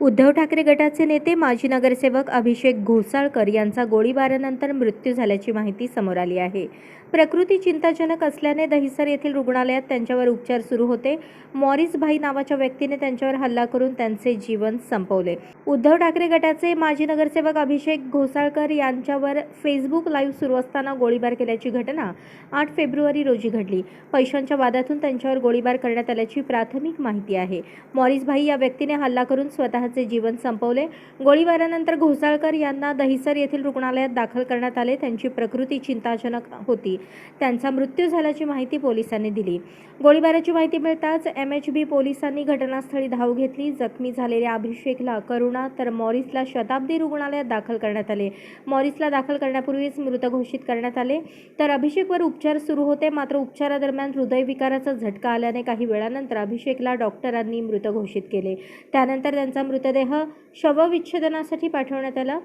उद्धव ठाकरे गटाचे नेते माजी नगरसेवक अभिषेक घोसाळकर यांचा गोळीबारानंतर मृत्यू झाल्याची माहिती समोर आली आहे. प्रकृती चिंताजनक असल्याने दहिसर येथील रुग्णालयात त्यांच्यावर उपचार सुरू होते. मॉरिस भाई नावाच्या व्यक्तीने त्यांच्यावर हल्ला करून त्यांचे जीवन संपवले. उद्धव ठाकरे गटाचे माजी नगरसेवक अभिषेक घोसाळकर यांच्यावर फेसबुक लाईव्ह सुरू असताना गोळीबार केल्याची घटना आठ फेब्रुवारी रोजी घडली. पैशांच्या वादातून त्यांच्यावर गोळीबार करण्यात आल्याची प्राथमिक माहिती आहे. मॉरिस भाई या व्यक्तीने हल्ला करून स्वतः स्वतःचे जीवन संपवले. गोळीबारानंतर घोसाळकर यांना दहिसर येथील रुग्णालयात दाखल करण्यात आले. त्यांची प्रकृती चिंताजनक होती. त्यांचा मृत्यू झाल्याची माहिती पोलिसांनी दिली. गोळीबाराची माहिती मिळताच एम एच बी पोलिसांनी घटनास्थळी धाव घेतली. जखमी झालेल्या अभिषेकला करुणा तर मॉरिसला शताब्दी रुग्णालयात दाखल करण्यात आले. मॉरिसला दाखल करण्यापूर्वीच मृत घोषित करण्यात आले. तर अभिषेकवर उपचार सुरू होते. मात्र उपचारादरम्यान हृदयविकाराचा झटका आल्याने काही वेळानंतर अभिषेकला डॉक्टरांनी मृत घोषित केले. त्यानंतर त्यांचा मृतदेह शवविच्छेदनासाठी पाठवण्यात आला.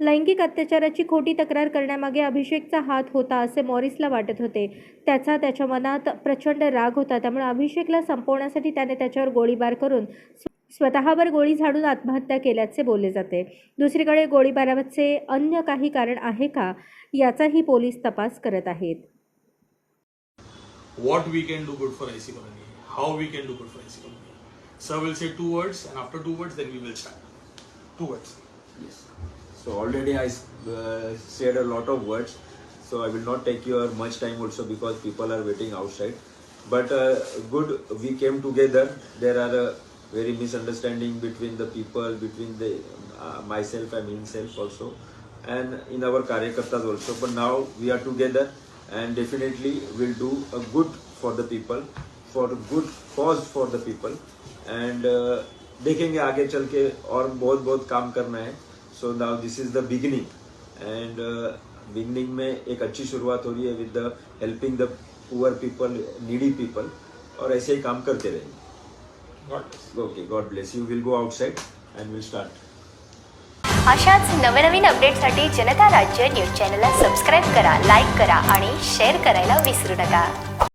लैंगिक अत्याचाराची खोटी तक्रार करण्यामागे अभिषेकचा हात होता असे मॉरिसला वाटत होते. त्याचा त्याच्या मनात प्रचंड राग होता. त्यामुळे अभिषेकला संपवण्यासाठी त्याने त्याच्यावर गोळीबार करून स्वतःवर गोळी झाडून आत्महत्या केल्याचे बोलले जाते. दुसरीकडे गोळीबाराचे अन्य काही कारण आहे का याचाही पोलीस तपास करत आहेत. What we can do good for IC Colony, how we can do good for IC Colony. Sir will say two words, and after two words, then we will start. Two words. Yes. So already I uh, said a lot of words, so I will not take your much time also because people are waiting outside. But uh, good, we came together. There are uh, very misunderstanding between the people, between the uh, myself and himself also, and in our karyakartas also. But now we are together, and definitely will do a good for the people, good cause for the people, and uh, देखेंगे आगे चल के और बहुत बहुत काम करना है। So now this is the beginning and beginning में एक अच्छी शुरुआत हो रही है with the helping the poor people needy people और ऐसे ही काम करते रहेंगे God bless. Okay God bless you will go outside and will start अशाच नवनवीन अपडेटसाठी जनता राज्य न्यूज चॅनलला सबस्क्राईब करा लाईक करा आणि शेअर करायला विसरू नका.